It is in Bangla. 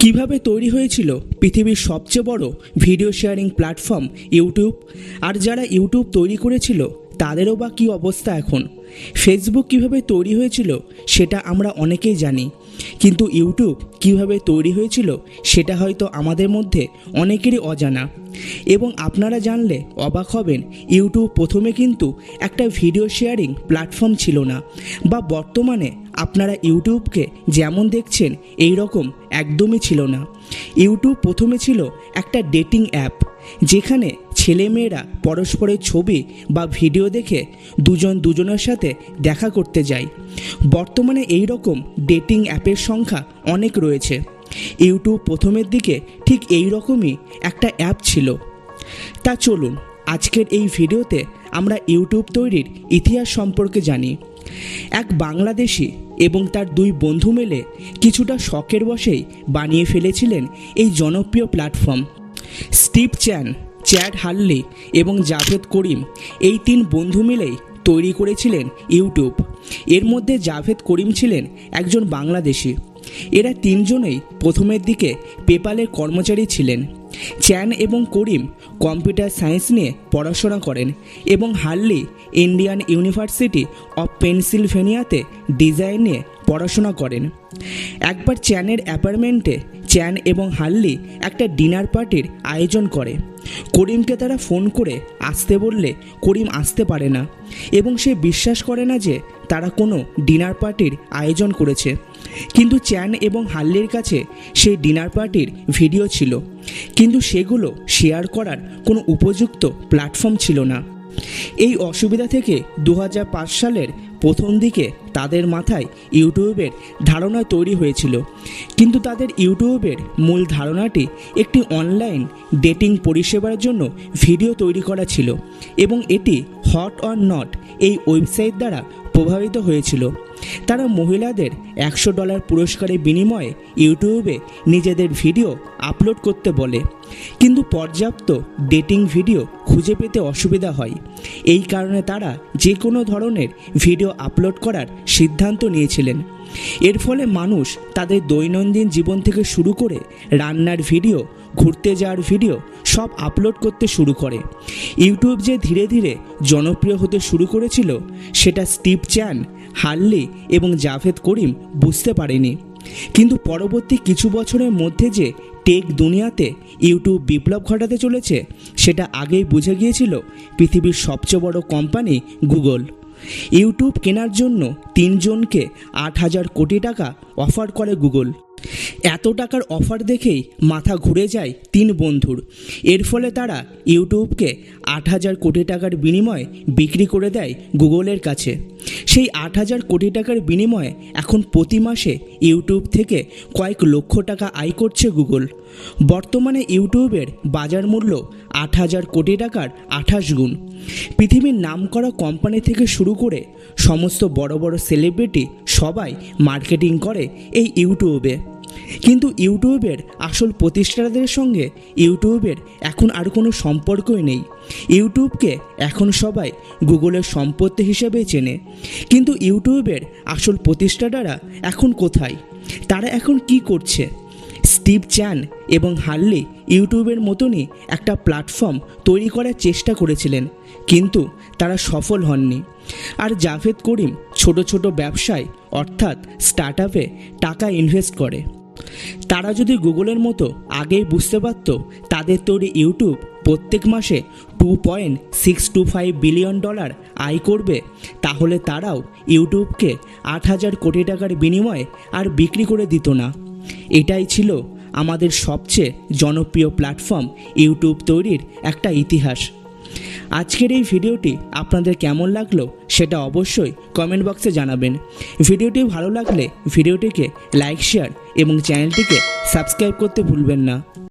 কীভাবে তৈরি হয়েছিল পৃথিবীর সবচেয়ে বড় ভিডিও শেয়ারিং প্ল্যাটফর্ম ইউটিউব? আর যারা ইউটিউব তৈরি করেছিল, তাদেরও বা কী অবস্থা এখন? ফেসবুক কীভাবে তৈরি হয়েছিল, সেটা আমরা অনেকেই জানি। কিন্তু ইউটিউব কীভাবে তৈরি হয়েছিল সেটা হয়তো আমাদের মধ্যে অনেকেরই অজানা। এবং আপনারা জানলে অবাক হবেন, ইউটিউব প্রথমে কিন্তু একটা ভিডিও শেয়ারিং প্ল্যাটফর্ম ছিল না। বা বর্তমানে আপনারা ইউটিউবকে যেমন দেখছেন এই রকম একদমই ছিল না। ইউটিউব প্রথমে ছিল একটা ডেটিং অ্যাপ, যেখানে ছেলেমেয়েরা পরস্পরের ছবি বা ভিডিও দেখে দুজন দুজনের সাথে দেখা করতে যায়। বর্তমানে এই রকম ডেটিং অ্যাপের সংখ্যা অনেক রয়েছে। ইউটিউব প্রথমের দিকে ঠিক এই রকমই একটা অ্যাপ ছিল। তা চলুন, আজকের এই ভিডিওতে আমরা ইউটিউব তৈরির ইতিহাস সম্পর্কে জানি। এক বাংলাদেশি এবং তার দুই বন্ধু মিলে কিছুটা শখের বশেই বানিয়ে ফেলেছিলেন এই জনপ্রিয় platform. Steve Chen Chad Hurley এবং জাভেদ করিম এই তিন বন্ধু মিলেই তৈরি করেছিলেন ইউটিউব। এর মধ্যে জাভেদ করিম ছিলেন একজন বাংলাদেশি। এরা তিনজনেই প্রথমের দিকে পেপালের কর্মচারী ছিলেন। চ্যান এবং করিম কম্পিউটার সায়েন্স নিয়ে পড়াশোনা করেন এবং হার্লি ইন্ডিয়ান ইউনিভার্সিটি অফ পেনসিলভেনিয়াতে ডিজাইন নিয়ে পড়াশোনা করেন। একবার চ্যানের অ্যাপার্টমেন্টে চ্যান এবং হার্লি একটা ডিনার পার্টির আয়োজন করে। করিমকে তারা ফোন করে আসতে বললে করিম আসতে পারে না এবং সে বিশ্বাস করে না যে তারা কোনো ডিনার পার্টির আয়োজন করেছে। কিন্তু চ্যান এবং হাল্লির কাছে সেই ডিনার পার্টির ভিডিও ছিল। কিন্তু সেগুলো শেয়ার করার কোনো উপযুক্ত প্ল্যাটফর্ম ছিল না। এই অসুবিধা থেকে দু হাজার পাঁচ সালের প্রথম দিকে তাদের মাথায় ইউটিউবের ধারণা তৈরি হয়েছিল। কিন্তু তাদের ইউটিউবের মূল ধারণাটি একটি অনলাইন ডেটিং পরিষেবার জন্য ভিডিও তৈরি করা ছিল এবং এটি হট অর নট এই ওয়েবসাইট দ্বারা প্রভাবিত হয়েছিল। তারা মহিলাদের একশো ডলার পুরস্কারের বিনিময়ে ইউটিউবে নিজেদের ভিডিও আপলোড করতে বলে। কিন্তু পর্যাপ্ত ডেটিং ভিডিও খুঁজে পেতে অসুবিধা হয়। এই কারণে তারা যে কোনো ধরনের ভিডিও আপলোড করার সিদ্ধান্ত নিয়েছিলেন। এর ফলে মানুষ তাদের দৈনন্দিন জীবন থেকে শুরু করে রান্নার ভিডিও ঘুরতে যাওয়ার ভিডিও সব আপলোড করতে শুরু করে। ইউটিউব যে ধীরে ধীরে জনপ্রিয় হতে শুরু করেছিল, সেটা স্টিভ চ্যান হার্লি এবং জাভেদ করিম বুঝতে পারেনি। কিন্তু পরবর্তী কিছু বছরের মধ্যে যে টেক দুনিয়াতে ইউটিউব বিপ্লব ঘটাতে চলেছে, সেটা আগেই বুঝে গিয়েছিল পৃথিবীর সবচেয়ে বড় কোম্পানি গুগল ইউটিউব কেনার জন্য তিনজনকে আট হাজার কোটি টাকা অফার করে গুগল এত টাকার অফার দেখেই মাথা ঘুরে যায় তিন বন্ধুর। এর ফলে তারা ইউটিউবকে আট হাজার কোটি টাকার বিনিময়ে বিক্রি করে দেয় গুগলের কাছে। সেই আট হাজার কোটি টাকার বিনিময়ে এখন প্রতি মাসে ইউটিউব থেকে কয়েক লক্ষ টাকা আয় করছে গুগল। বর্তমানে ইউটিউবের বাজার মূল্য আট হাজার কোটি টাকার আঠাশ গুণ। পৃথিবীর নামকরা কোম্পানি থেকে শুরু করে সমস্ত বড় বড় সেলিব্রিটি সবাই মার্কেটিং করে এই ইউটিউবে। কিন্তু ইউটিউবের আসল প্রতিষ্ঠাতাদের সঙ্গে ইউটিউবের এখন আর কোনো সম্পর্কই নেই। ইউটিউবকে এখন সবাই গুগলের সম্পত্তি হিসেবে চেনে। কিন্তু ইউটিউবের আসল প্রতিষ্ঠাতারা এখন কোথায়? তারা এখন কি করছে? স্টিভ চ্যান এবং হার্লি ইউটিউবের মতনই একটা প্ল্যাটফর্ম তৈরি করার চেষ্টা করেছিলেন, কিন্তু তারা সফল হননি। আর জাভেদ করিম ছোট ছোট ব্যবসায়, অর্থাৎ স্টার্ট টাকা ইনভেস্ট করে। তারা যদি গুগলের মতো আগেই বুঝতে পারত, তাদের তৈরি ইউটিউব প্রত্যেক মাসে two point six two five billion dollar আয় করবে, তাহলে তারাও ইউটিউবকে আট হাজার কোটি টাকার বিনিময়ে আর বিক্রি করে দিত না। এটাই ছিল আমাদের সবচেয়ে জনপ্রিয় প্ল্যাটফর্ম ইউটিউব তৈরির একটা ইতিহাস। আজকের এই ভিডিওটি আপনাদের কেমন লাগল সেটা অবশ্যই কমেন্ট বক্সে জানাবেন। ভিডিওটি ভালো লাগলে ভিডিওটিকে লাইক শেয়ার এবং চ্যানেলটিকে সাবস্ক্রাইব করতে ভুলবেন না।